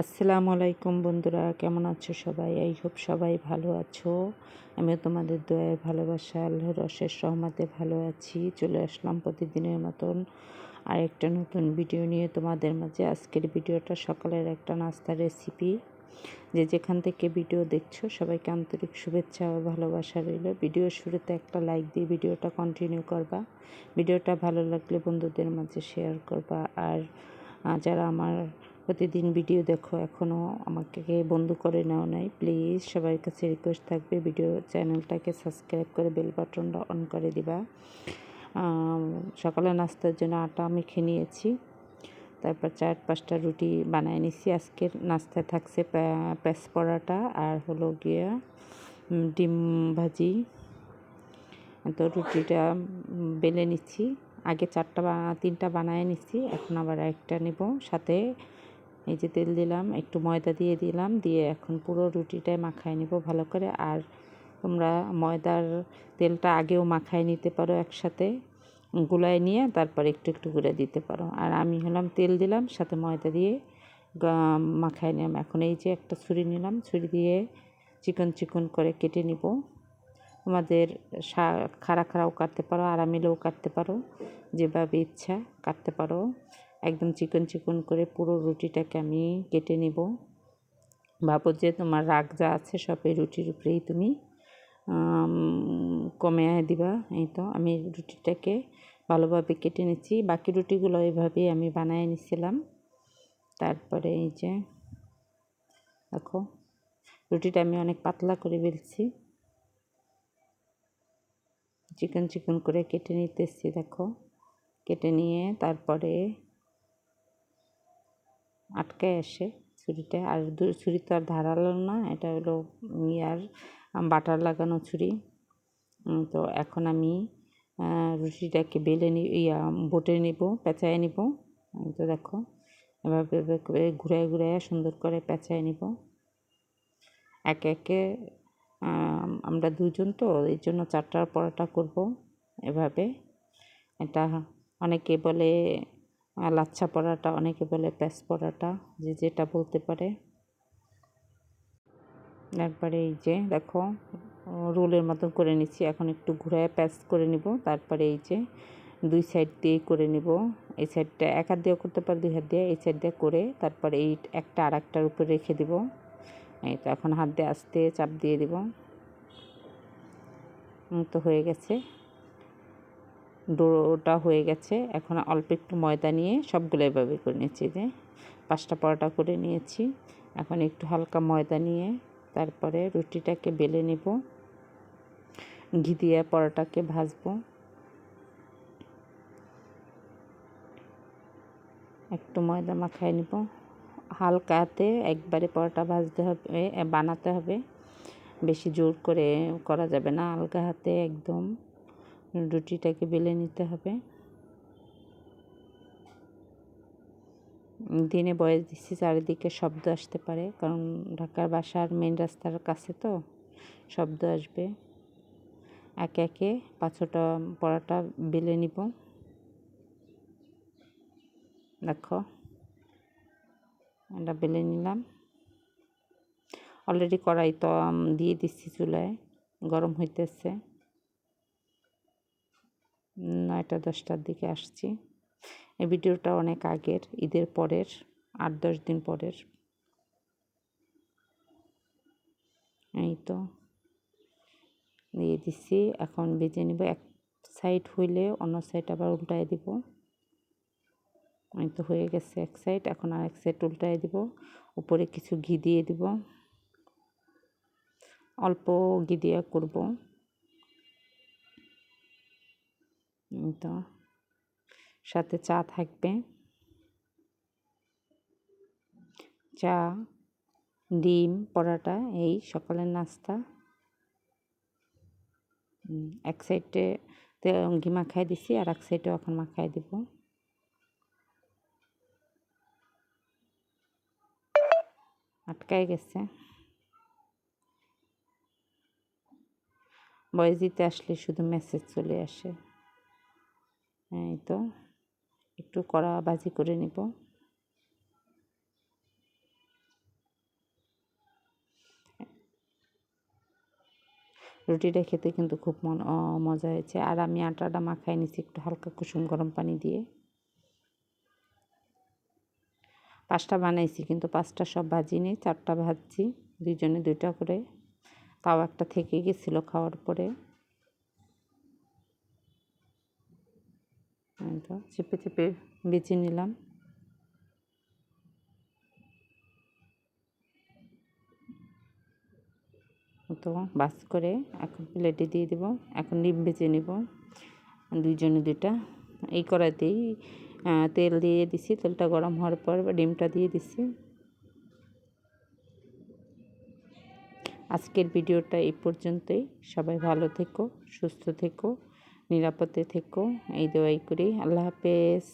আসসালামু আলাইকুম বন্ধুরা, কেমন আছো সবাই? এই হোপ সবাই ভালো আছো। আমিও তোমাদের দোয়ায় ভালোবাসা, আল্লাহর রসের সহমতে ভালো আছি। চলে আসলাম প্রতিদিনের মতন আর একটা নতুন ভিডিও নিয়ে তোমাদের মাঝে। আজকের ভিডিওটা সকালের একটা নাস্তার রেসিপি যে যেখান থেকে ভিডিও দেখছ, সবাইকে আন্তরিক শুভেচ্ছা ও ভালোবাসা রইল। ভিডিও শুরুতে একটা লাইক দিয়ে ভিডিওটা কন্টিনিউ করবা। ভিডিওটা ভালো লাগলে বন্ধুদের মাঝে শেয়ার করবা। আর যারা আমার প্রতিদিন ভিডিও দেখো এখনও আমাকে বন্ধু করে নেওয়া নাই। প্লিজ সবার কাছে রিকোয়েস্ট থাকবে, ভিডিও চ্যানেলটাকে সাবস্ক্রাইব করে বেল বাটনটা অন করে দিবা। সকালে নাস্তার জন্য আটা মেখে নিয়েছি। তারপর চার পাঁচটা রুটি বানিয়ে নিছি। আজকের নাস্তায় থাকছে প্যাস পরাটা আর হলো গিয়া ডিম ভাজি। তো রুটিটা বেলে নিচ্ছি। আগে চারটা তিনটা বানায় নিচ্ছি এখন আবার একটা নেব। সাথে এই যে তেল দিলাম, একটু ময়দা দিয়ে দিলাম, দিয়ে এখন পুরো রুটিটাই মাখায় নিব ভালো করে। আর তোমরা ময়দার তেলটা আগেও মাখায় নিতে পারো একসাথে, গুলায় নিয়ে তারপর একটু একটু করে দিতে পারো। আর আমি হলাম তেল দিলাম, সাথে ময়দা দিয়ে মাখায় নিলাম। এখন এই যে একটা ছুরি নিলাম, ছুরি দিয়ে চিকন চিকন করে কেটে নিব। তোমাদের সা, খাড়া খাড়াও কাটতে পারো, আরামিলেও কাটতে পারো, যেভাবে ইচ্ছা কাটতে পারো। একদম চিকন চিকন করে পুরো রুটিটাকে আমি কেটে নিব। ভাবো যে তোমার রাগ যা আছে সব এই রুটির উপরেই তুমি কমে দিবা। এই তো আমি রুটিটাকে ভালোভাবে কেটে নিচ্ছি। বাকি রুটিগুলো এইভাবেই আমি বানিয়ে নিছিলাম তারপরে এই যে দেখো, রুটিটা আমি অনেক পাতলা করে বেলছি। চিকন চিকন করে কেটে নিতেছি, দেখো। কেটে নিয়ে তারপরে আটকে আসে ছুরিটা আর ছুরি তো আর ধারালো না, এটা হলো ইয়ার বাটার লাগানো ছুরি। তো এখন আমি রুটিটাকে বেলে নি, ইয়া, বটে নিব, পেঁচায় নিব। তো দেখো এভাবে ঘুরায় ঘুরায় সুন্দর করে পেঁচায় নিব। একে একে আমরা দুজন তো এই জন্য চারটার পরোটা করব এভাবে। এটা অনেকে বলে লাচ্ছা পরাটা, অনেকে বলে প্যাস পরাটা, যে যেটা বলতে পারে। একবারে এই যে, দেখো, রোলের মতন করে নিচ্ছি। এখন একটু ঘুরায় প্যাস করে নিব, তারপরে এই যে দুই সাইড দিয়েই করে নিব। এই সাইডটা এক হাত দিয়েও করতে পারি, দুই হাত দিয়ে এই সাইড দিয়ে করে তারপরে এই একটা আর একটার উপরে রেখে দিব। এই তো এখন হাত দিয়ে আস্তে চাপ দিয়ে দিব। তো হয়ে গেছে। ডোটা হয়ে গেছে। এখন অল্প একটু ময়দা নিয়ে সবগুলো এভাবে করে নিয়েছি যে পাঁচটা পরোটা করে নিয়েছি। এখন একটু হালকা ময়দা নিয়ে তারপরে রুটিটাকে বেলে নেব। ঘি দিয়ে পরোটাকে ভাজবো। একটু ময়দা মাখায় নিব। হালকাতে একবারে পরোটা ভাজতে হবে বানাতে হবে। বেশি জোর করে করা যাবে না। হালকা হাতে একদম। রুটিটাকে বেলে নিতে হবে। দিনে বয়স দিচ্ছি চারিদিকে শব্দ আসতে পারে, কারণ ঢাকার বাসার মেন রাস্তার কাছে তো শব্দ আসবে। একে একে পাঁচটা পড়াটা বেলে নিব। দেখো, এটা বেলে নিলাম। অলরেডি কড়াই তো দিয়ে দিচ্ছি চুলায়, গরম হইতেছে। নয়টা দশটার দিকে আসছি। এই ভিডিওটা অনেক আগের, ঈদের পরের, আট দশ দিন পরের। এই তো। দিয়ে দিচ্ছি এখন বেজে নিব, এক সাইড হইলে অন্য সাইড আবার উল্টায় দিব। এই তো হয়ে গেছে এক সাইড এখন আর এক সাইড উল্টায় দিব। উপরে কিছু ঘি দিয়ে দিব। অল্প ঘি দিয়ে করব। তো, সাথে চা থাকবে। চা, ডিম, পরাটা, এই সকালের নাস্তা। এক সাইডে ঘি মাখাই দিছি আর এক সাইডে এখন মাখাই দিব। আটকাই গেছে। বয়স দিতে আসলে শুধু মেসেজ চলে আসে। হ্যাঁ এই তো, একটু কড়া বাজি করে নিব। রুটিটা খেতে কিন্তু খুব মন মজা হয়েছে। আর আমি আটাটা মাখাই নিছি একটু হালকা কুসুম গরম পানি দিয়ে। পাঁচটা বানাইছি, কিন্তু পাঁচটা সব ভাজি নেই, চারটা ভাজছি, দুইজনে দুইটা করে। তাও একটা থেকে গেছিল খাওয়ার পরে। তো, চেপে চেপে বেছে নিলাম। তো বাস করে এখন প্লেটে দিয়ে দেবো, এখন ডিম বেছে নেব। দুইজনে দুইটা, এই কড়াইতেই তেল দিয়ে দিছি। তেলটা গরম হওয়ার পর ডিমটা দিয়ে দিছি। আজকের ভিডিওটা এই পর্যন্তই। সবাই ভালো থেকো, সুস্থ থেকো। নিরাপদে থেকো। এই দোয়াই করি। আল্লাহ হাফেজ।